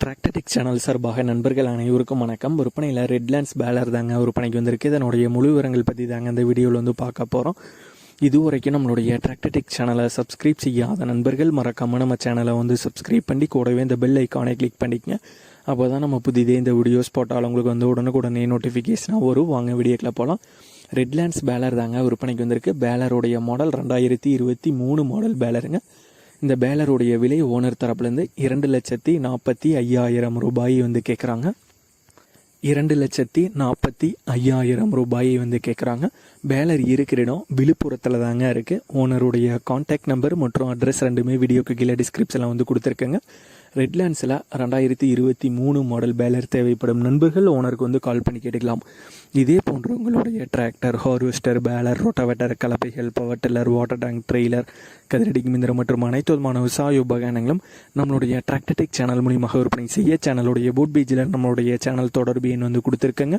டிராக்டடிக் channel சார்பாக நண்பர்கள் அனைவருக்கும் வணக்கம். விற்பனையில் ரெட்லேண்ட்ஸ் பேலர் தாங்க விற்பனைக்கு வந்திருக்கு. இதனுடைய முழு விவரங்கள் பற்றி தாங்க இந்த வீடியோவில் வந்து பார்க்க போகிறோம் இது வரைக்கும் நம்மளுடைய டிராக்டடிக் சேனலை சப்ஸ்கிரைப் செய்யாத நண்பர்கள் மறக்காமல் நம்ம சேனலை வந்து சப்ஸ்கிரைப் பண்ணி கூடவே இந்த பெல் ஐக்கானை கிளிக் பண்ணிக்கங்க. அப்போ தான் நம்ம புதிதே இந்த வீடியோஸ் போட்டால் உங்களுக்கு வந்து உடனுக்குடனே நோட்டிஃபிகேஷனாக வரும். வாங்க வீடியோக்கில் போகலாம் ரெட்லேண்ட்ஸ் பேலர் தாங்க விற்பனைக்கு வந்திருக்கு. பேலருடைய மாடல் ரெண்டாயிரத்தி இருபத்தி மூணு மாடல் பேலருங்க இந்த பேலருடைய விலை ஓனர் தரப்புலேருந்து இரண்டு லட்சத்தி நாற்பத்தி ஐயாயிரம் ரூபாய் வந்து கேட்குறாங்க. இரண்டு லட்சத்தி நாற்பத்தி ஐயாயிரம் ரூபாயை வந்து கேட்குறாங்க. பேலர் இருக்கிற இடம் விழுப்புரத்தில் தாங்க இருக்குது ஓனருடைய காண்டாக்ட் நம்பர் மற்றும் அட்ரஸ் ரெண்டுமே வீடியோக்கு கீழே டிஸ்கிரிப்ஷனில் வந்து கொடுத்துருக்கேங்க. ரெட்லேண்ட்ஸில் ரெண்டாயிரத்தி இருபத்தி மூணு மாடல் பேலர் தேவைப்படும் நண்பர்கள் ஓனருக்கு வந்து கால் பண்ணி கேட்டுக்கலாம். இதே போன்ற உங்களுடைய tractor harvester baler rotavator கலப்பைகள் power tiller water tank trailer கதிரடி மிந்திரம் மற்றும் அனைத்து விதமான விவசாய உபகரணங்களும் நம்மளுடைய டிராக்டர்டெக் சேனல் மூலியமாக விற்பனை செய்ய சேனலுடைய போட் பேஜில் நம்மளுடைய சேனல் தொடர்பு எண் வந்து கொடுத்துருக்கங்க.